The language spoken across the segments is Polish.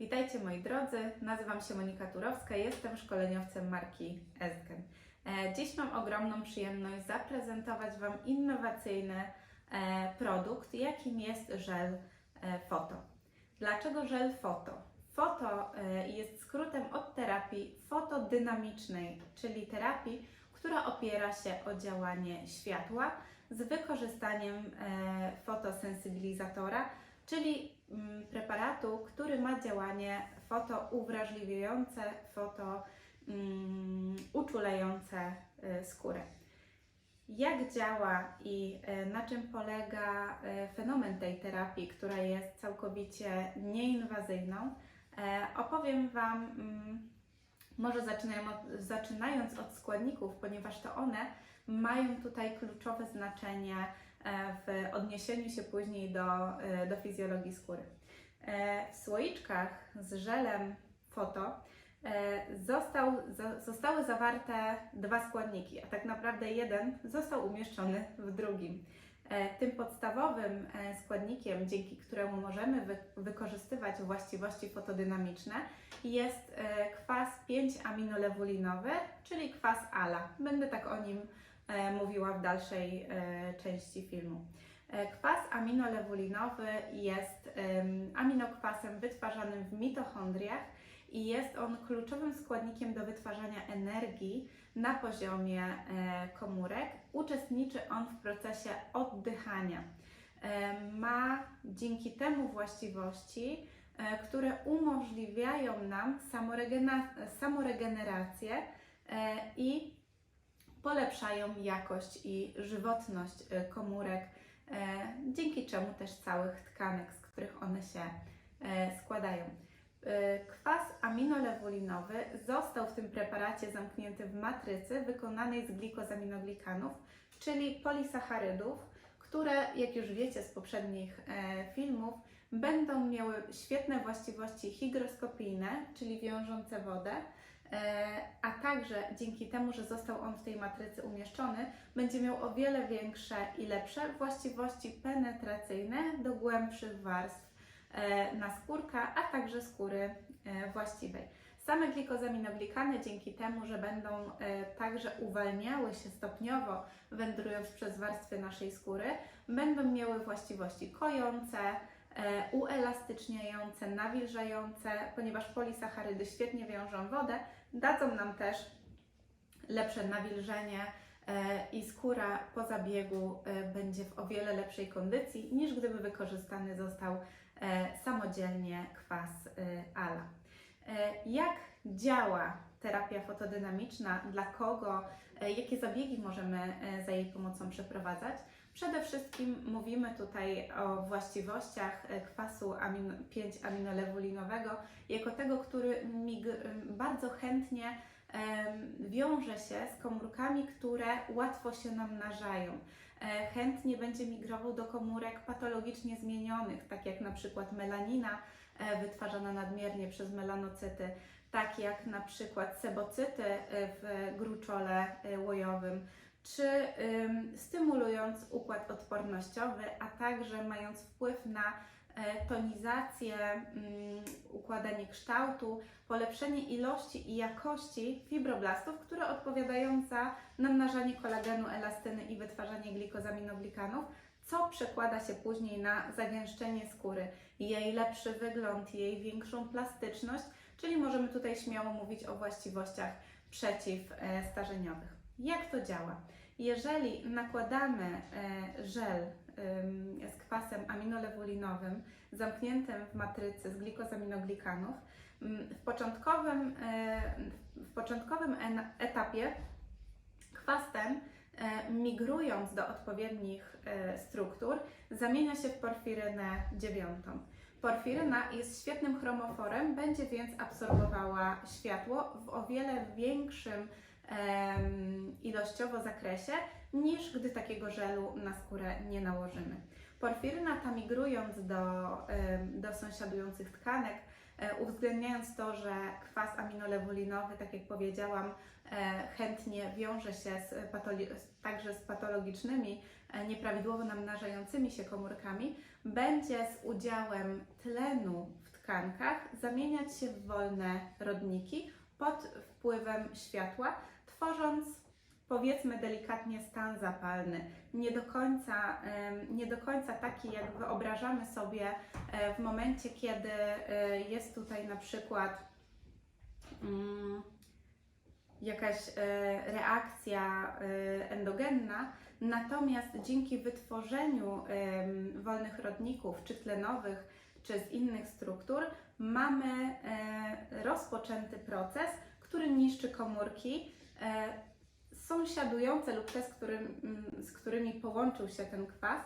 Witajcie moi drodzy, nazywam się Monika Turowska, jestem szkoleniowcem marki Esgen. E, Dziś mam ogromną przyjemność zaprezentować Wam innowacyjny e, produkt, jakim jest żel e, Foto. Dlaczego żel Foto? Foto jest skrótem od terapii fotodynamicznej, czyli terapii, która opiera się o działanie światła z wykorzystaniem fotosensybilizatora, czyli preparatu, który ma działanie fotouwrażliwiające, foto mm, uczulające y, skórę. Jak działa i y, na czym polega y, fenomen tej terapii, która jest całkowicie nieinwazyjną, e, opowiem Wam, mm, może zaczynając od składników, ponieważ to one mają tutaj kluczowe znaczenie e, w odniesieniu się później do, e, do fizjologii skóry. E, W słoiczkach z żelem foto e, został, zo- zostały zawarte dwa składniki, a tak naprawdę jeden został umieszczony w drugim. E, Tym podstawowym e, składnikiem, dzięki któremu możemy wy- wykorzystywać właściwości fotodynamiczne, jest e, kwas 5-aminolewulinowy, czyli kwas ALA. Będę tak o nim e, mówiła w dalszej e, części filmu. E, Kwas aminolewulinowy jest em, aminokwasem wytwarzanym w mitochondriach i jest on kluczowym składnikiem do wytwarzania energii na poziomie e, komórek. Uczestniczy on w procesie oddychania. E, Ma dzięki temu właściwości, e, które umożliwiają nam samoregenerację e, i polepszają jakość i żywotność e, komórek, e, dzięki czemu też całych tkanek, z których one się e, składają. Kwas aminolewulinowy został w tym preparacie zamknięty w matrycy wykonanej z glikozaminoglikanów, czyli polisacharydów, które, jak już wiecie z poprzednich filmów, będą miały świetne właściwości hygroskopijne, czyli wiążące wodę, a także dzięki temu, że został on w tej matrycy umieszczony, będzie miał o wiele większe i lepsze właściwości penetracyjne do głębszych warstw e, naskórka, a także skóry e, właściwej. Same glikozaminoglikany dzięki temu, że będą e, także uwalniały się stopniowo, wędrując przez warstwy naszej skóry, będą miały właściwości kojące, e, uelastyczniające, nawilżające, ponieważ polisacharydy świetnie wiążą wodę, dadzą nam też lepsze nawilżenie e, i skóra po zabiegu e, będzie w o wiele lepszej kondycji niż gdyby wykorzystany został e, samodzielnie kwas ALA. Jak działa terapia fotodynamiczna, dla kogo, jakie zabiegi możemy za jej pomocą przeprowadzać? Przede wszystkim mówimy tutaj o właściwościach e, kwasu amin 5-aminolewulinowego, jako tego, który mig- bardzo chętnie wiąże się z komórkami, które łatwo się namnażają. E, Chętnie będzie migrował do komórek patologicznie zmienionych, tak jak na przykład melanina e, wytwarzana nadmiernie przez melanocyty, tak jak na przykład sebocyty e, w gruczole e, łojowym, czy ym, stymulując układ odpornościowy, a także mając wpływ na e, tonizację, układanie kształtu, polepszenie ilości i jakości fibroblastów, które odpowiadają za namnażanie kolagenu, elastyny i wytwarzanie glikosaminoglikanów, co przekłada się później na zagęszczenie skóry, jej lepszy wygląd, jej większą plastyczność, czyli możemy tutaj śmiało mówić o właściwościach przeciwstarzeniowych. Jak to działa? Jeżeli nakładamy e, żel z kwasem aminolevulinowym zamkniętym w matrycy z glikosaminoglikanów, ym, w początkowym, e, w początkowym etapie kwas ten, e, migrując do odpowiednich struktur, zamienia się w porfirynę dziewiątą. Porfiryna jest świetnym chromoforem, będzie więc absorbowała światło w o wiele większym ilościowo zakresie, niż gdy takiego żelu na skórę nie nałożymy. Porfiryna ta migrując do, do sąsiadujących tkanek, e, uwzględniając to, że kwas aminolewulinowy, tak jak powiedziałam, e, chętnie wiąże się z także z patologicznymi, e, nieprawidłowo namnażającymi się komórkami, będzie z udziałem tlenu w tkankach zamieniać się w wolne rodniki pod wpływem światła, tworząc powiedzmy delikatnie stan zapalny. Nie do końca, nie do końca taki, jak wyobrażamy sobie e, w momencie, kiedy e, jest tutaj na przykład mm, jakaś e, reakcja endogenna, natomiast dzięki wytworzeniu wolnych rodników, czy tlenowych, czy z innych struktur, mamy rozpoczęty proces, który niszczy komórki sąsiadujące lub te, z, którym, mm, z którymi połączył się ten kwas,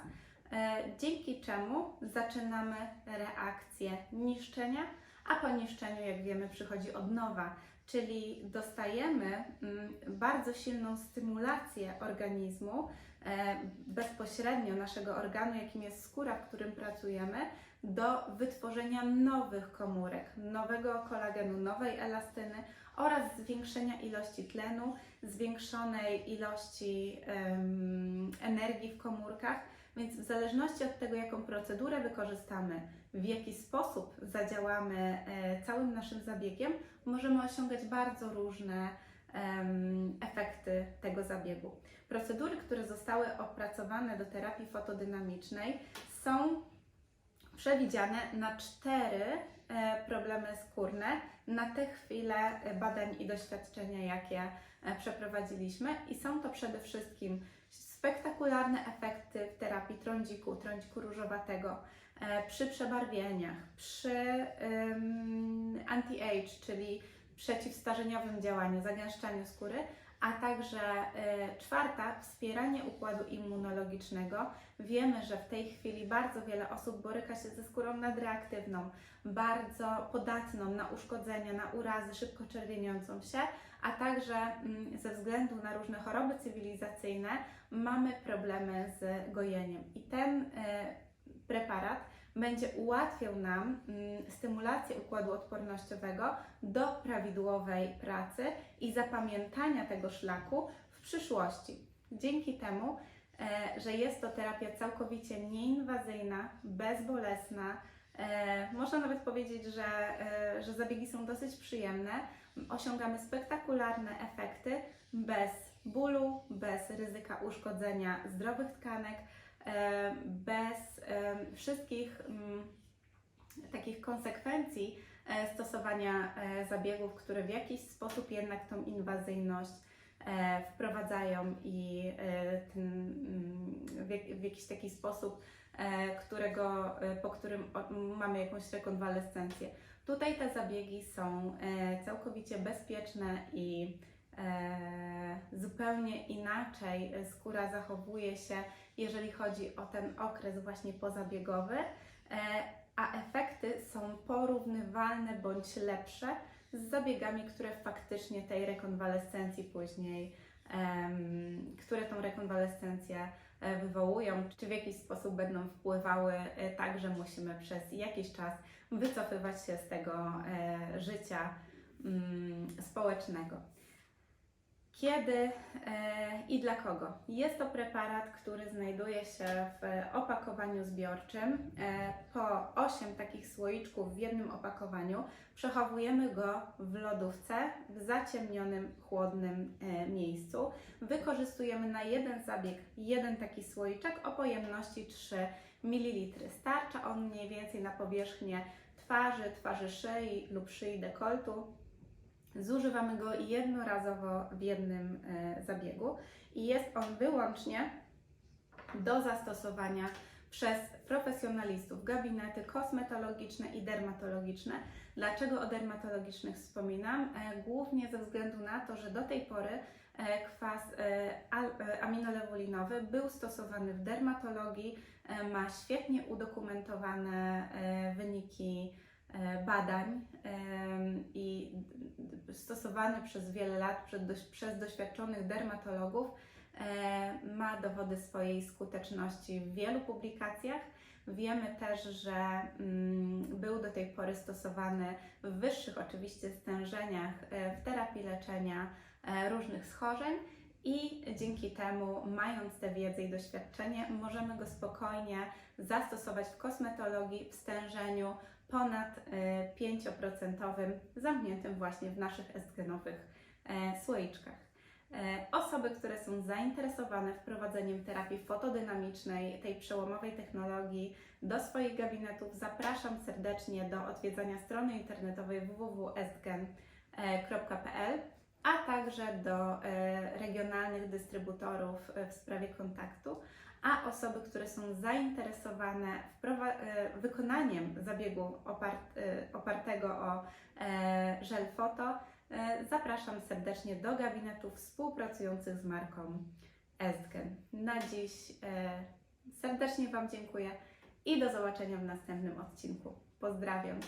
e, dzięki czemu zaczynamy reakcję niszczenia, a po niszczeniu, jak wiemy, przychodzi odnowa, czyli dostajemy mm, bardzo silną stymulację organizmu, e, bezpośrednio naszego organu, jakim jest skóra, w którym pracujemy, do wytworzenia nowych komórek, nowego kolagenu, nowej elastyny oraz zwiększenia ilości tlenu, zwiększonej ilości em, energii w komórkach. Więc w zależności od tego, jaką procedurę wykorzystamy, w jaki sposób zadziałamy e, całym naszym zabiegiem, możemy osiągać bardzo różne efekty tego zabiegu. Procedury, które zostały opracowane do terapii fotodynamicznej, są przewidziane na cztery e, problemy skórne na tę chwilę e, badań i doświadczenia, jakie e, przeprowadziliśmy. I są to przede wszystkim spektakularne efekty w terapii trądziku, trądziku różowatego, przy przebarwieniach, przy em, anti-age, czyli przeciwstarzeniowym działaniu, zagęszczaniu skóry, a także e, czwarta, wspieranie układu immunologicznego. Wiemy, że w tej chwili bardzo wiele osób boryka się ze skórą nadreaktywną, bardzo podatną na uszkodzenia, na urazy, szybko czerwieniącą się, a także mm, ze względu na różne choroby cywilizacyjne mamy problemy z gojeniem. I ten e, preparat będzie ułatwiał nam mm, stymulację układu odpornościowego do prawidłowej pracy i zapamiętania tego szlaku w przyszłości. Dzięki temu, e, że jest to terapia całkowicie nieinwazyjna, bezbolesna, e, można nawet powiedzieć, że, e, że zabiegi są dosyć przyjemne, osiągamy spektakularne efekty bez bólu, bez ryzyka uszkodzenia zdrowych tkanek, bez e, wszystkich mm, takich konsekwencji e, stosowania e, zabiegów, które w jakiś sposób jednak tą inwazyjność e, wprowadzają i e, ten, mm, w, jak, w jakiś taki sposób, e, którego, e, po którym mamy jakąś rekonwalescencję. Tutaj te zabiegi są e, całkowicie bezpieczne i e, zupełnie inaczej skóra zachowuje się, jeżeli chodzi o ten okres właśnie pozabiegowy, e, a efekty są porównywalne bądź lepsze z zabiegami, które faktycznie tej rekonwalescencji później, które tą rekonwalescencję e, wywołują, czy w jakiś sposób będą wpływały e, tak, że musimy przez jakiś czas wycofywać się z tego e, życia mm, społecznego. Kiedy e, i dla kogo? Jest to preparat, który znajduje się w opakowaniu zbiorczym. E, po 8 takich słoiczków w jednym opakowaniu przechowujemy go w lodówce w zaciemnionym, chłodnym e, miejscu. Wykorzystujemy na jeden zabieg jeden taki słoiczek o pojemności 3 ml. Starcza on mniej więcej na powierzchnię twarzy, twarzy szyi lub szyi dekoltu. Zużywamy go jednorazowo w jednym e, zabiegu i jest on wyłącznie do zastosowania przez profesjonalistów, gabinety kosmetologiczne i dermatologiczne. Dlaczego o dermatologicznych wspominam? E, Głównie ze względu na to, że do tej pory e, kwas aminolewulinowy był stosowany w dermatologii, ma świetnie udokumentowane wyniki badań stosowany przez wiele lat przez doświadczonych dermatologów, e, ma dowody swojej skuteczności w wielu publikacjach. Wiemy też, że mm, był do tej pory stosowany w wyższych oczywiście stężeniach e, w terapii leczenia e, różnych schorzeń i dzięki temu, mając tę wiedzę i doświadczenie, możemy go spokojnie zastosować w kosmetologii w stężeniu ponad e, 5% zamkniętym właśnie w naszych estgenowych e, słoiczkach. E, Osoby, które są zainteresowane wprowadzeniem terapii fotodynamicznej, tej przełomowej technologii do swoich gabinetów, zapraszam serdecznie do odwiedzania strony internetowej www.estgen.pl, a także do e, regionalnych dystrybutorów e, w sprawie kontaktu. A osoby, które są zainteresowane e, wykonaniem zabiegu opart- e, opartego o e, żel foto, Zapraszam serdecznie do gabinetów współpracujących z marką Estgen. Na dziś serdecznie Wam dziękuję i do zobaczenia w następnym odcinku. Pozdrawiam.